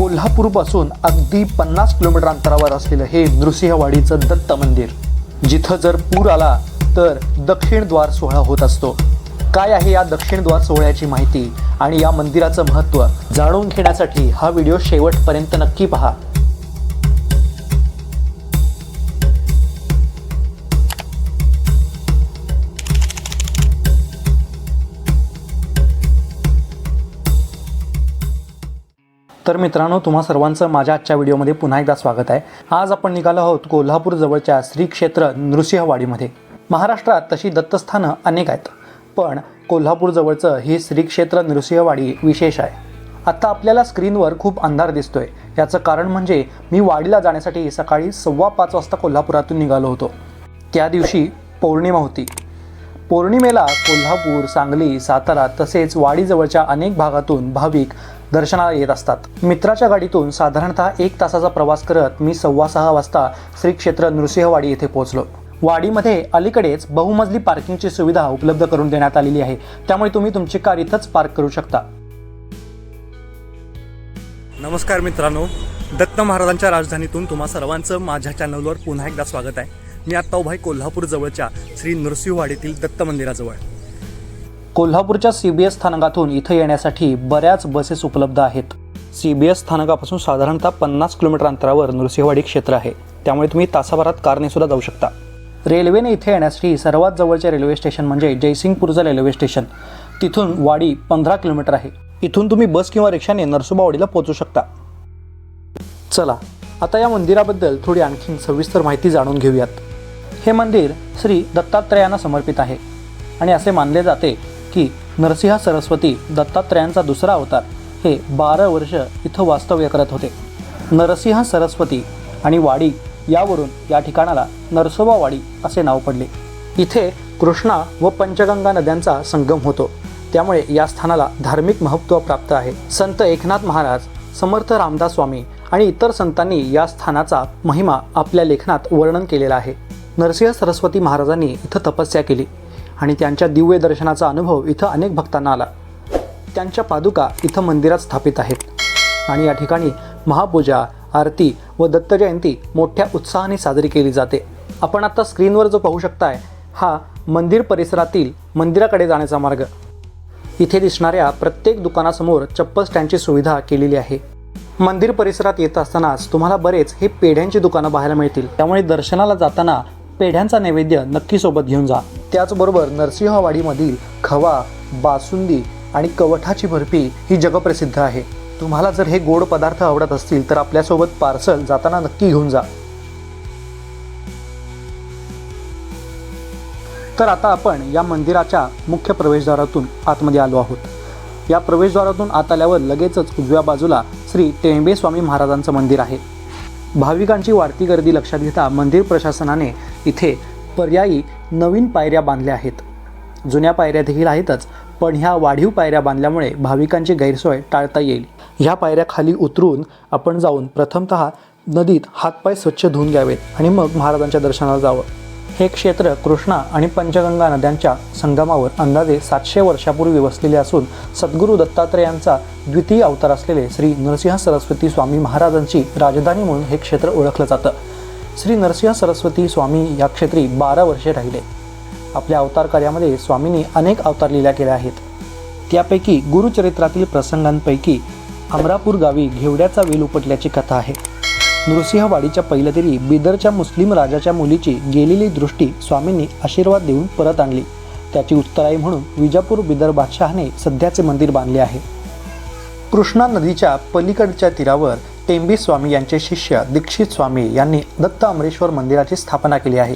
कोल्हापूरपासून अगदी पन्नास किलोमीटर अंतरावर असलेलं हे नृसिंहवाडीचं दत्त मंदिर जिथं जर पूर आला तर दक्षिण द्वार सोहळा होत असतो. काय आहे या दक्षिण द्वार सोहळ्याची माहिती आणि या मंदिराचं महत्त्व जाणून घेण्यासाठी हा व्हिडिओ शेवटपर्यंत नक्की पहा. तर मित्रांनो तुम्हा सर्वांचं माझ्या आजच्या व्हिडिओमध्ये पुन्हा एकदा स्वागत आहे. आज आपण निघालो आहोत कोल्हापूर जवळच्या श्री क्षेत्र नृसिंहवाडीमध्ये महाराष्ट्रात तशी दत्तस्थानं अनेक आहेत पण कोल्हापूर जवळचं हे श्री क्षेत्र नृसिंहवाडी विशेष आहे. आता आपल्याला स्क्रीनवर खूप अंधार दिसतोय. याचं कारण म्हणजे मी वाडीला जाण्यासाठी सकाळी सव्वा पाच वाजता कोल्हापुरातून निघालो होतो. त्या दिवशी पौर्णिमा होती. पौर्णिमेला कोल्हापूर सांगली सातारा तसेच वाडीजवळच्या अनेक भागातून भाविक दर्शनाला येत असतात. मित्राच्या गाडीतून साधारणतः एक तासाचा प्रवास करत मी सव्वा सहा वाजता श्री क्षेत्र नृसिंहवाडी येथे पोहोचलो. वाडीमध्ये अलीकडेच बहुमजली पार्किंगची सुविधा उपलब्ध करून देण्यात आलेली आहे. त्यामुळे तुम्ही तुमची कार इथंच पार्क करू शकता. नमस्कार मित्रांनो. दत्त महाराजांच्या राजधानीतून तुम्हा सर्वांचं माझ्या चॅनलवर पुन्हा एकदा स्वागत आहे. मी आत्ता उभा कोल्हापूर जवळच्या श्री नृसिंहवाडीतील दत्त मंदिराजवळ. कोल्हापूरच्या सी बी एस स्थानकातून इथं येण्यासाठी बऱ्याच बसेस उपलब्ध आहेत. सी बी एस स्थानकापासून साधारणतः पन्नास किलोमीटर अंतरावर नृसिंहवाडी क्षेत्र आहे. त्यामुळे तुम्ही तासाभरात कारने सुद्धा जाऊ शकता. रेल्वेने इथे येण्यासाठी सर्वात जवळचे रेल्वे स्टेशन म्हणजे जयसिंगपूरचं रेल्वे स्टेशन. तिथून वाडी पंधरा किलोमीटर आहे. इथून तुम्ही बस किंवा रिक्षाने नरसोबावाडीला पोहोचू शकता. चला आता या मंदिराबद्दल थोडी आणखी सविस्तर माहिती जाणून घेऊयात. हे मंदिर श्री दत्तात्रयांना समर्पित आहे. आणि असे मानले जाते की नरसिंह सरस्वती दत्तात्रयांचा दुसरा अवतार हे बारा वर्ष इथं वास्तव्य करत होते. नरसिंह सरस्वती आणि वाडी यावरून या ठिकाणाला नरसोबावाडी असे नाव पडले. इथे कृष्णा व पंचगंगा नद्यांचा संगम होतो. त्यामुळे या स्थानाला धार्मिक महत्त्व प्राप्त आहे. संत एकनाथ महाराज समर्थ रामदास स्वामी आणि इतर संतांनी या स्थानाचा महिमा आपल्या लेखनात वर्णन केलेला आहे. नरसिंह सरस्वती महाराजांनी इथं तपस्या केली. आणि त्यांच्या दिव्य दर्शनाचा अनुभव इथं अनेक भक्तांना आला. त्यांच्या पादुका इथं मंदिरात स्थापित आहेत. आणि या ठिकाणी महापूजा आरती व दत्त जयंती मोठ्या उत्साहाने साजरी केली जाते. आपण आता स्क्रीनवर जो पाहू शकताय हा मंदिर परिसरातील मंदिराकडे जाण्याचा मार्ग. इथे दिसणाऱ्या प्रत्येक दुकानासमोर चप्पल स्टँडची सुविधा केलेली आहे. मंदिर परिसरात येत असतानाच तुम्हाला बरेच हे पेढ्यांची दुकानं पाहायला मिळतील. त्यामुळे दर्शनाला जाताना पेढ्यांचा नैवेद्य नक्की सोबत घेऊन जा. त्याचबरोबर नरसिंहवाडीमधील खवा बासुंदी आणि कवठाची बर्फी ही जगप्रसिद्ध आहे. तुम्हाला जर हे गोड पदार्थ आवडत असतील तर आपल्यासोबत पार्सल जाताना नक्की घेऊन जा. तर आता आपण या मंदिराच्या मुख्य प्रवेशद्वारातून आतमध्ये आलो आहोत. या प्रवेशद्वारातून आत आल्यावर लगेचच उजव्या बाजूला श्री टेंबे स्वामी महाराजांचं मंदिर आहे. भाविकांची वाढती गर्दी लक्षात घेता मंदिर प्रशासनाने इथे पर्यायी नवीन पायऱ्या बांधल्या आहेत. जुन्या पायऱ्या देखील आहेतच पण ह्या वाढीव पायऱ्या बांधल्यामुळे भाविकांची गैरसोय टाळता येईल. ह्या पायऱ्या खाली उतरून आपण जाऊन प्रथमतः नदीत हातपाय स्वच्छ धुवून घ्यावेत आणि मग महाराजांच्या दर्शनाला जावं. हे क्षेत्र कृष्णा आणि पंचगंगा नद्यांच्या संगमावर अंदाजे सातशे वर्षापूर्वी वसलेले असून सद्गुरू दत्तात्रेयांचा द्वितीय अवतार असलेले श्री नरसिंह सरस्वती स्वामी महाराजांची राजधानी म्हणून हे क्षेत्र ओळखलं जातं. श्री नरसिंह सरस्वती स्वामी या क्षेत्री बारा वर्षे राहिले. आपल्या अवतार कार्यामध्ये स्वामींनी अनेक अवतार लिहिल्या केल्या आहेत. त्यापैकी गुरुचरित्रातील प्रसंगांपैकी अमरापूर गावी घेवड्याचा वेल उपटल्याची कथा आहे. नृसिंहवाडीच्या पहिल्यातरी बिदरच्या मुस्लिम राजाच्या मुलीची गेलेली दृष्टी स्वामींनी आशीर्वाद देऊन परत आणली. त्याची उत्तराई म्हणून विजापूर बिदर बादशहाने सध्याचे मंदिर बांधले आहे. कृष्णा नदीच्या पलीकडच्या तीरावर टेंबी स्वामी यांचे शिष्य दीक्षित स्वामी यांनी दत्त अमरेश्वर मंदिराची स्थापना केली आहे.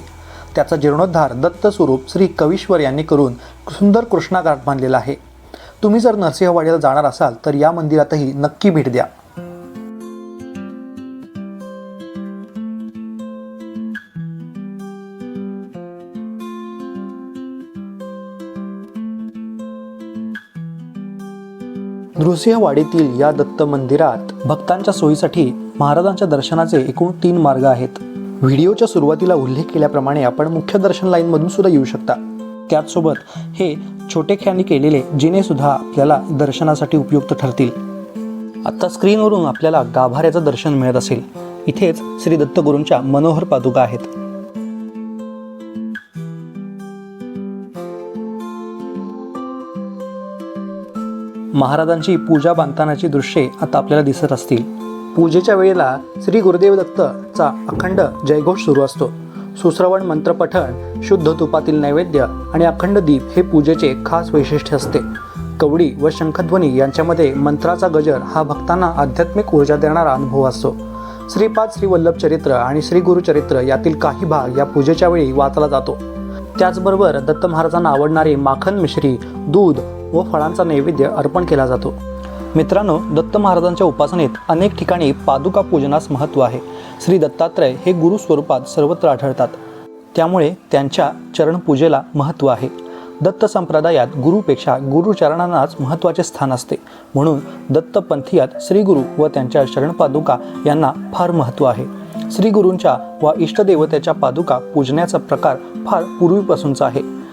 त्याचा जीर्णोद्धार दत्त स्वरूप श्री कवीश्वर यांनी करून सुंदर कृष्णा घाट बांधलेला आहे. तुम्ही जर नरसिंहवाडीला जाणार असाल तर या मंदिरातही नक्की भेट द्या. नृसिंहवाडीतील या दत्त मंदिरात भक्तांच्या सोयीसाठी महाराजांच्या दर्शनाचे एकूण तीन मार्ग आहेत. व्हिडिओच्या सुरुवातीला उल्लेख केल्याप्रमाणे आपण मुख्य दर्शन लाईनमधून सुद्धा येऊ शकता. त्याचसोबत हे छोटे खेळांनी केलेले जिने सुद्धा आपल्याला दर्शनासाठी उपयुक्त ठरतील. आत्ता स्क्रीनवरून आपल्याला गाभाऱ्याचं दर्शन मिळत असेल. इथेच श्री दत्तगुरूंच्या मनोहर पादुका आहेत. महाराजांची पूजा बांधतानाची दृश्ये आता आपल्याला दिसत असतील. पूजेच्या वेळेला श्री गुरुदेव दत्तचा अखंड जयघोष सुरू असतो. सुश्रवण मंत्रपठण शुद्ध तुपातील नैवेद्य आणि अखंड दीप हे पूजेचे खास वैशिष्ट्य असते. कवडी व शंखध्वनी यांच्यामध्ये मंत्राचा गजर हा भक्तांना आध्यात्मिक ऊर्जा देणारा अनुभव असतो. श्रीपाद श्रीवल्लभ चरित्र आणि श्री गुरुचरित्र यातील काही भाग या पूजेच्या वेळी वाचला जातो. त्याचबरोबर दत्त महाराजांना आवडणारी माखन मिश्री दूध व फळांचा नैवेद्य अर्पण केला जातो. मित्रांनो दत्त महाराजांच्या उपासनेत अनेक ठिकाणी पादुका पूजनास महत्त्व आहे. श्री दत्तात्रय हे गुरु स्वरूपात सर्वत्र आढळतात. त्यामुळे त्यांच्या चरणपूजेला महत्त्व आहे. दत्त संप्रदायात गुरुपेक्षा गुरुचरणांनाच महत्त्वाचे स्थान असते. म्हणून दत्तपंथीयात श्रीगुरु व त्यांच्या शरणपादुका यांना फार महत्त्व आहे. श्रीगुरूंच्या व इष्टदेवतेच्या पादुका पूजण्याचा प्रकार फार पूर्वीपासूनचा आहे.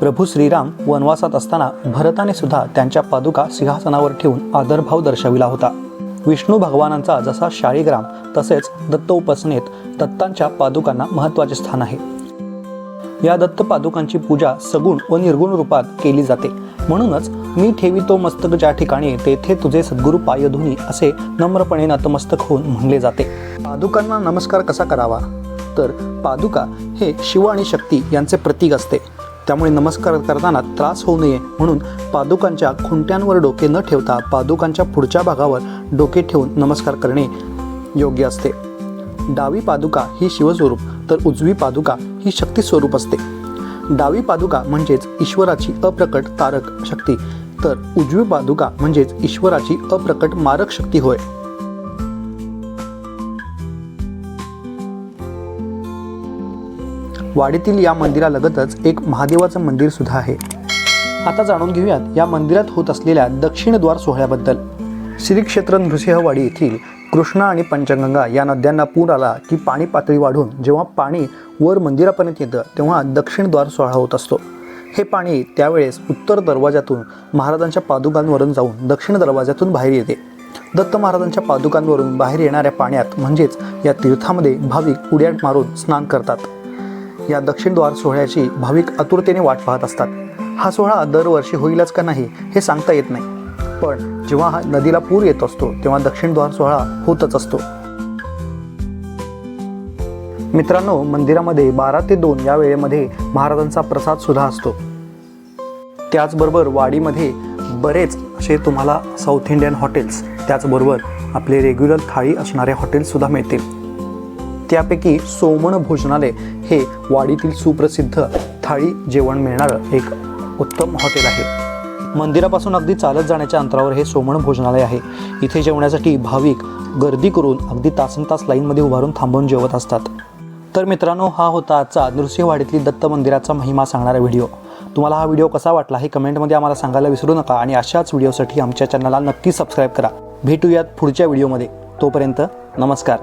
प्रभू श्रीराम वनवासात असताना भरताने सुद्धा त्यांच्या पादुका सिंहासनावर ठेवून आदरभाव दर्शविला होता. विष्णू भगवानांचा जसा शाळीग्राम तसेच दत्त उपासनेत दत्तांच्या पादुकांना महत्त्वाचे स्थान आहे. या दत्त पादुकांची पूजा सगुण व निर्गुण रूपात केली जाते. म्हणूनच मी ठेवितो मस्तक ज्या ठिकाणी तेथे तुझे सद्गुरू पायधुनी असे नम्रपणे नतमस्तक होऊन म्हणले जाते. पादुकांना नमस्कार कसा करावा? तर पादुका हे शिव आणि शक्ती यांचे प्रतीक असते. त्यामुळे नमस्कार करताना त्रास होऊ नये म्हणून पादुकांच्या खुंट्यांवर डोके न ठेवता पादुकांच्या पुढच्या भागावर डोके ठेवून नमस्कार करणे योग्य असते. डावी पादुका ही शिवस्वरूप तर उजवी पादुका ही शक्ती स्वरूप असते. डावी पादुका म्हणजेच ईश्वराची अप्रकट तारक शक्ती तर उजवी पादुका म्हणजेच ईश्वराची अप्रकट मारक शक्ती होय. वाडीतील या मंदिरालगतच एक महादेवाचं मंदिर सुद्धा आहे. आता जाणून घेऊयात या मंदिरात होत असलेल्या दक्षिणद्वार सोहळ्याबद्दल. श्री क्षेत्र नृसिंहवाडी येथील कृष्णा आणि पंचगंगा या नद्यांना पूर आला की पाणी पातळी वाढून जेव्हा पाणी वर मंदिरापर्यंत येतं तेव्हा दक्षिणद्वार सोहळा होत असतो. हे पाणी त्यावेळेस उत्तर दरवाजातून महाराजांच्या पादुकांवरून जाऊन दक्षिण दरवाजातून बाहेर येते. दत्त महाराजांच्या पादुकांवरून बाहेर येणाऱ्या पाण्यात म्हणजेच या तीर्थामध्ये भाविक उड्या मारून स्नान करतात. या दक्षिणद्वार सोहळ्याची भाविक आतुरतेने वाट पाहत असतात. हा सोहळा दरवर्षी होईलच का नाही हे सांगता येत नाही. पण जेव्हा हा नदीला पूर येत असतो तेव्हा दक्षिणद्वार सोहळा होतच असतो. मित्रांनो मंदिरामध्ये बारा ते दोन या वेळेमध्ये महाराजांचा प्रसाद सुद्धा असतो. त्याचबरोबर वाडीमध्ये बरेच असे तुम्हाला साऊथ इंडियन हॉटेल्स त्याचबरोबर आपले रेग्युलर थाळी असणारे हॉटेल्ससुद्धा मिळतील. त्यापैकी सोमण भोजनालय हे वाडीतील सुप्रसिद्ध थाळी जेवण मिळणारं एक उत्तम हॉटेल आहे. मंदिरापासून अगदी चालत जाण्याच्या अंतरावर हे सोमण भोजनालय आहे. इथे जेवण्यासाठी भाविक गर्दी करून अगदी तासन तास लाईनमध्ये उभारून थांबून जेवत असतात. तर मित्रांनो हा होता आजचा नृसिंहवाडीतली दत्त मंदिराचा महिमा सांगणारा व्हिडिओ. तुम्हाला हा व्हिडिओ कसा वाटला हे कमेंटमध्ये आम्हाला सांगायला विसरू नका आणि अशाच व्हिडिओसाठी आमच्या चॅनलला नक्की सबस्क्राईब करा. भेटूयात पुढच्या व्हिडिओमध्ये. तोपर्यंत नमस्कार.